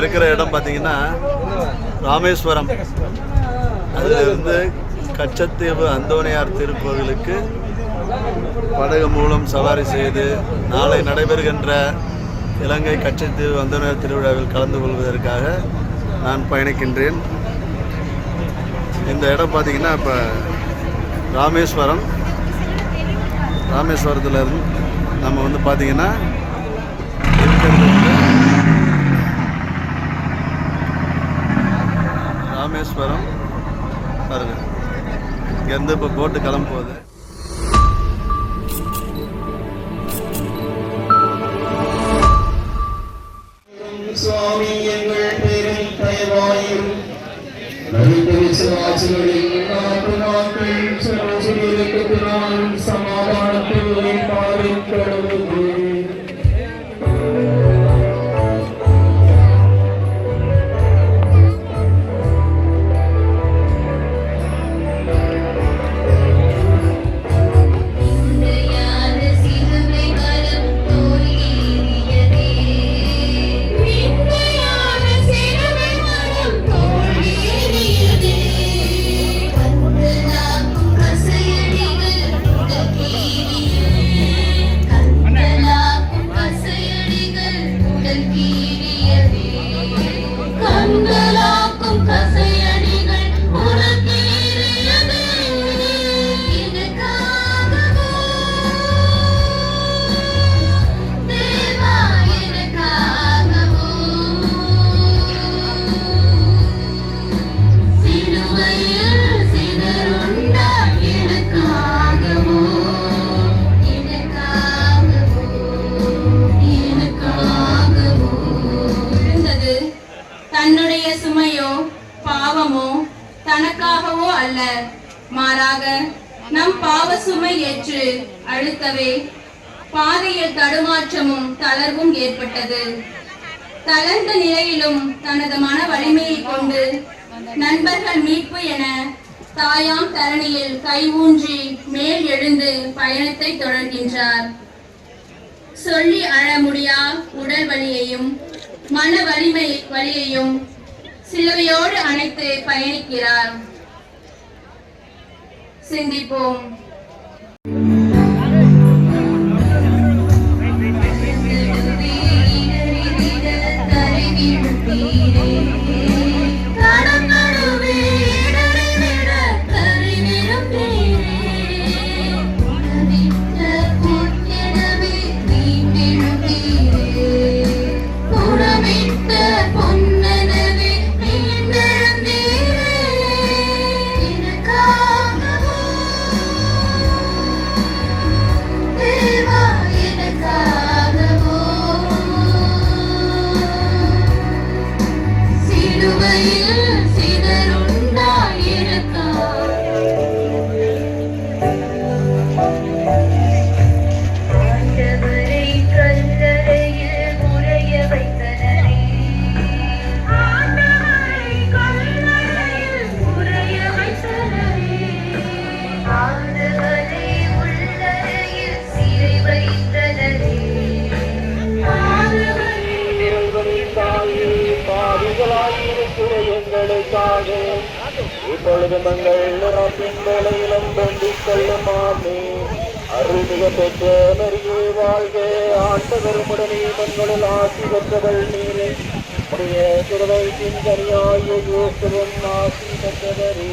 இருக்கிற இடம் பார்த்தீங்கன்னா ராமேஸ்வரம். அதிலிருந்து கச்சத்தீவு அந்தோனியார் திருக்கோவிலுக்கு படகு மூலம் சவாரி செய்து நாளை நடைபெறுகின்ற இலங்கை கச்சத்தீவு அந்தோனியார் திருவிழாவில் கலந்து கொள்வதற்காக நான் பயணிக்கின்றேன். இந்த இடம் பார்த்தீங்கன்னா இப்போ ராமேஸ்வரம். ராமேஸ்வரத்துலேருந்து நம்ம வந்து பார்த்தீங்கன்னா இருக்கிறது வந்து ராமேஸ்வரம் பாருங்க. இங்கேருந்து இப்போ போட்டு கிளம்ப போகுது சுவாமி எங்கள் பெரும் தயவாயும் நவீன விசுவாசிகளின் அல்ல. மாறாக நம் பாவ சுமை ஏற்று அழுத்தவே பாதையில் தடுமாற்றமும் தளர்வும் ஏற்பட்டது. தளர்ந்த நிலையிலும் தனது மன வலிமையை கொண்டு நண்பர்கள் மீட்பு என தாயாம் தரணியில் கை ஊன்றி மேல் எழுந்து பயணத்தை தொடர்கின்றார். சொல்லி அழ முடியா உடல் வலியையும் மன வலிமை வலியையும் சிலுவையோடு அணைத்து பயணிக்கிறார். சிந்திப்போம் bem. எங்களுக்காக இப்பொழுது மங்கள் நிறத்தின் வேலையிலும் வேண்டிக் கொள்ளுமாமே. அருள்மிக பெற்ற மரியே வாழ்க. ஆண்டவரும் உடனே மண்களில் ஆசி பெற்றவள் நீரே. உடைய திருவை சிந்தனையாய இயேசுவும் ஆசி பெற்றவரே.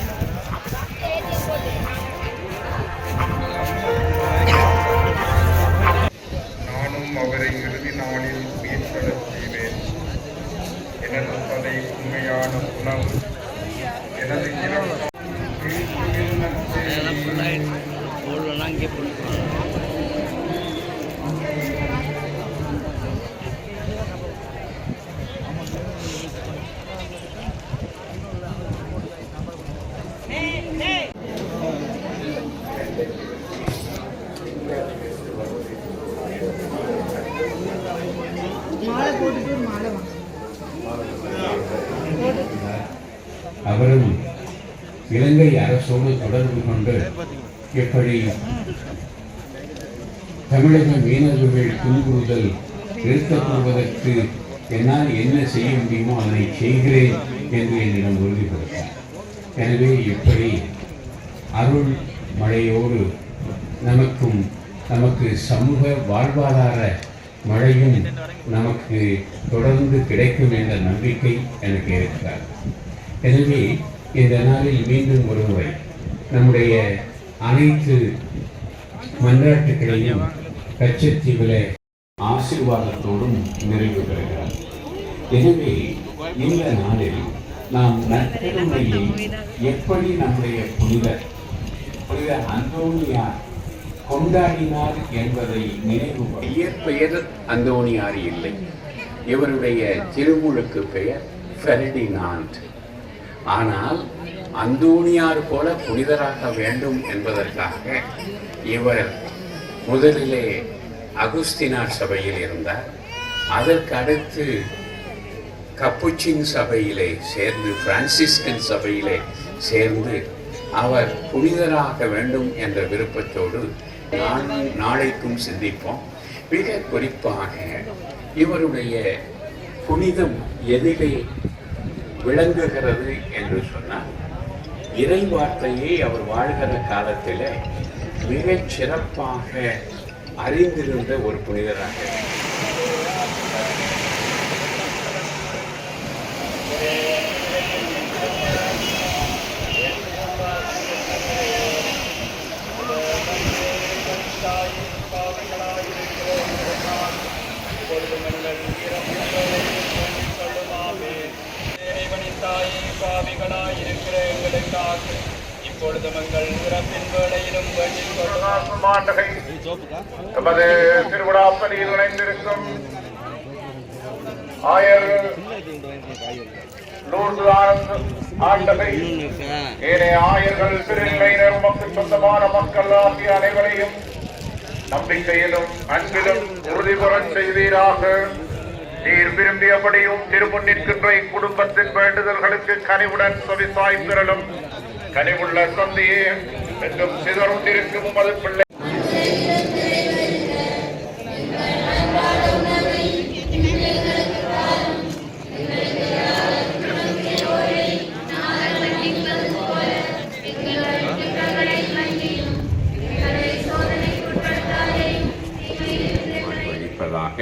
அரசோடு தொடர்பு கொண்டு எப்படி தமிழக மீனவர்கள் துன்புறுதல் நிறுத்தப்படுவதற்கு என்னால் என்ன செய்ய முடியுமோ அதனை செய்கிறேன் என்று என்னிடம் உறுதிப்படுத்தார். எனவே எப்படி அருள் மழையோடு நமக்கும் நமக்கு சமூக வாழ்வாதார மழையும் நமக்கு தொடர்ந்து கிடைக்கும் என்ற நம்பிக்கை எனக்கு இருக்கிறார் எனவே இந்த நாளில் மீண்டும் ஒருமுறை நம்முடைய அனைத்து மன்றாட்டுகளையும் கச்சத்தீவில ஆசீர்வாதத்தோடும் நிறைவு பெறுகிறார். எனவே இந்த நாளில் நாம் நற்பெருமையை எப்படி நம்முடைய புனித புனித அந்தோனியார் கொண்டாடினார் என்பதை நினைவு இயற்பெயர் அந்தோனியார் இல்லை. இவருடைய திருமுழுக்கு பெயர் ஃபெர்டினாண்ட். ஆனால் அந்தோணியார் போல புனிதராக வேண்டும் என்பதற்காக இவர் முதலிலே அகுஸ்தினார் சபையில் இருந்தார். அதற்கு அடுத்து கப்புச்சின் சபையிலே சேர்ந்து பிரான்சிஸ்கன் சபையிலே சேர்ந்து அவர் புனிதராக வேண்டும் என்ற விருப்பத்தோடு நான் நாளைக்கும் சிந்திப்போம். மிக குறிப்பாக இவருடைய புனிதம் எதிலே விளங்குகிறது என்று சொன்னால் இறை வார்த்தையை அவர் வாழ்கிற காலத்தில் மிகச் சிறப்பாக அறிந்திருந்த ஒரு புனிதராக பாவிகளாயிரு தாயே பாவிகளாயிருக்கிற இப்பொழுது எங்கள் இறப்பின் வேளையிலும் வேண்டிக் கொள்ளும் ஆண்டகை நமது திருவிழாப்பணியில் இணைந்திருக்கும் ஆயர் லூர்து ஆண்டவை ஆண்டகை. ஏனைய ஆயர்கள் திருநிலையினர் உமக்கு சொந்தமான மக்கள் ஆகிய அனைவரையும் நம்பிக்கையிலும் அன்பிலும் உறுதி செய்தீராக நீர் விரும்பியபடியும் திருமுன் நிற்கின்ற இக்குடும்பத்தின் வேண்டுதல்களுக்கு கனிவுடன் செவிசாய் திரளும் கனிவுள்ள சந்தியே என்றும் சிதறுண்டிருக்கும் உமது பிள்ளை வழிப்பதாக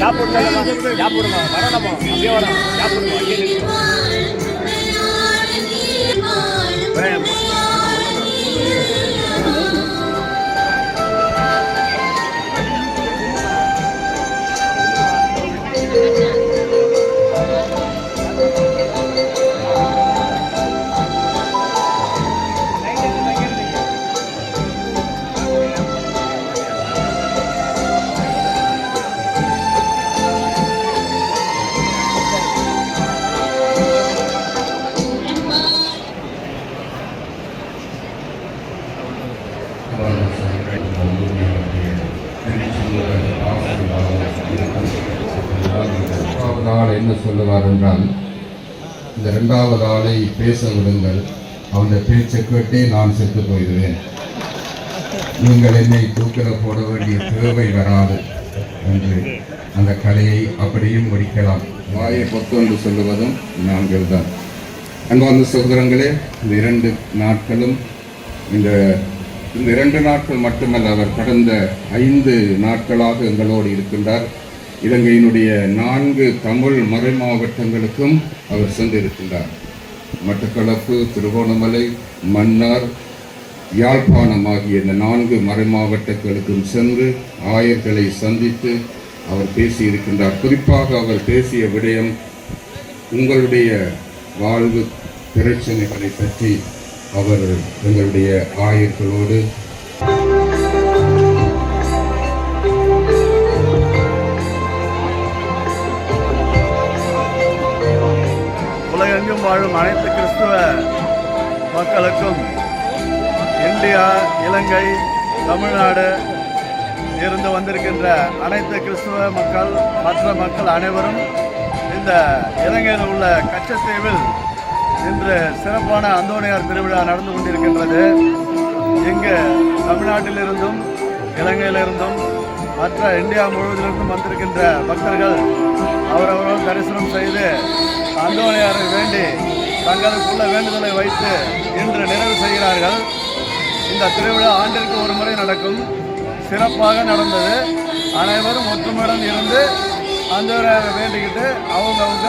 ಯಾಪುರ ಯಾಪುರ ಬರೋಣಮ್ಮ ಅಭಿಯವರ ಯಾಪುರ இரண்டாவது ஆளை பேச விடுங்கள். அவனுடைய பேச்சை கேட்டே நான் செத்து போயிடுவேன். நீங்கள் என்னை தூக்கில போட வேண்டிய தேவை வராது என்று அந்த கலையை அப்படியும் முடிக்கலாம் வாயை பொத்தொன்று சொல்லுவதும் நாங்கள் தான் அன்பார்ந்த சகோதரங்களே இந்த இரண்டு நாட்களும் இந்த இந்த இரண்டு நாட்கள் மட்டுமல்ல அவர் கடந்த ஐந்து நாட்களாக எங்களோடு இருக்கின்றார். இலங்கையினுடைய நான்கு தமிழ் மறை மாவட்டங்களுக்கும் அவர் சென்றிருக்கின்றார். மட்டக்களப்பு திருகோணமலை மன்னார் யாழ்ப்பாணம் ஆகிய இந்த நான்கு மறை மாவட்டங்களுக்கும் சென்று ஆயர்களை சந்தித்து அவர் பேசியிருக்கின்றார். குறிப்பாக அவர் பேசிய விடயம் உங்களுடைய வாழ்வு பிரச்சனைகளை பற்றி அவர் எங்களுடைய ஆயர்களோடு உலகெங்கும் வாழும் அனைத்து கிறிஸ்துவ மக்களுக்கும் இந்தியா இலங்கை தமிழ்நாடு இருந்து வந்திருக்கின்ற அனைத்து கிறிஸ்துவ மக்கள் மற்ற மக்கள் அனைவரும் இந்த இலங்கையில் உள்ள கச்சத்தீவில் இன்று சிறப்பான அந்தோனியார் திருவிழா நடந்து கொண்டிருக்கின்றது. இங்கு தமிழ்நாட்டிலிருந்தும் இலங்கையிலிருந்தும் மற்ற இந்தியா முழுவதிலிருந்தும் வந்திருக்கின்ற பக்தர்கள் அவரவரும் தரிசனம் செய்து அந்தோணியாரை வேண்டி தங்களுக்குள்ள வேண்டுதலை வைத்து இன்று நிறைவு செய்கிறார்கள். இந்த திருவிழா ஆண்டிற்கு ஒரு முறை நடக்கும். சிறப்பாக நடந்தது. அனைவரும் ஒற்றுமையுடன் இருந்து அந்தோணியாரை வேண்டிக்கிட்டு அவங்கவுங்க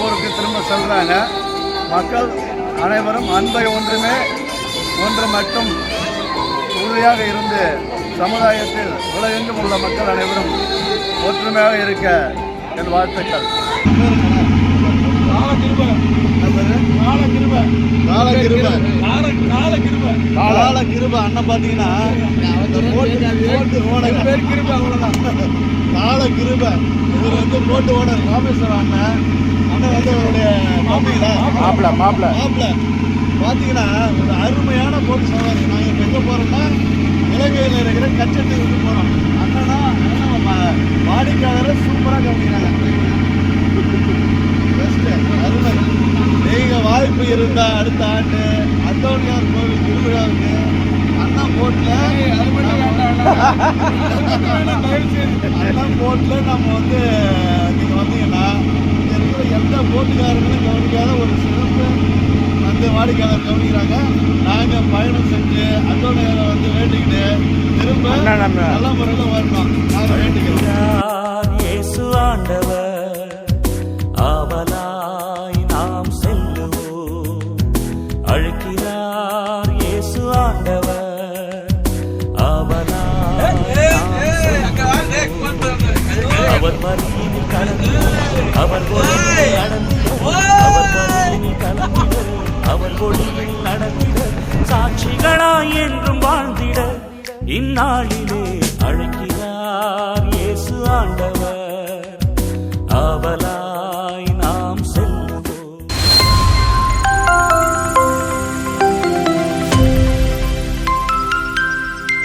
ஊருக்கு திரும்ப செல்கிறாங்க மக்கள் அனைவரும் அன்பை ஒன்றுமே ஒன்று மட்டும் உறுதியாக இருந்து சமுதாயத்தில் உலகெங்கும் உள்ள மக்கள் அனைவரும் ஒற்றுமையாக இருக்க என் வாழ்த்துக்கள். கால கிருப. அண்ணன் பாத்தீங்கன்னா இந்த போட்டு போட்டு ஓனர் பேர் கிருப அவ்வளவுதான். கால கிருப. இவர் வந்து போட்டு ஓனர் ராமேஸ்வரம் அண்ணன். அண்ணன் வந்து அவருடைய மாப்பிள்ள மாப்பிள்ள மாப்பிள்ள மாப்பிள்ள பாத்தீங்கன்னா ஒரு அருமையான போட்டு சவாரி. நாங்க இப்ப எங்க போறோம்னா இலங்கையில் இருக்கிற கச்சத்தீவுக்கு போறோம். அண்ணனா அண்ணன் வா- வாடிக்கையாளரை சூப்பரா கவனிக்கிறாங்க. பெஸ்ட் அருமை நீங்க வாய்ப்பு இருந்தா அடுத்த ஆண்டு அந்தோனியார் கோவில் திருவிழாவுக்கு அண்ணா போட்ல அண்ணா. போட்ல நம்ம வந்து நீங்க வந்தீங்கன்னா இங்க இருக்கிற எந்த போட்டுக்காரங்களும் கவனிக்காத ஒரு சிறப்பு வந்து வாடிக்கையாளர் கவனிக்கிறாங்க. நாங்க பயணம் செஞ்சு அந்தோனியாரை வந்து வேண்டிக்கிட்டு திரும்ப நல்ல முறையில் வரணும். நாங்க வேண்டிக்கிறோம். அவர் மடியில் கலந்து அவர் ஒளியில் நடந்திட அவர் அவர் ஒளியில் நடந்திட சாட்சிகளாய் என்றும் வாழ்ந்திட இந்நாளிலே அழைக்கிறார் இயேசு ஆண்டவர். அவல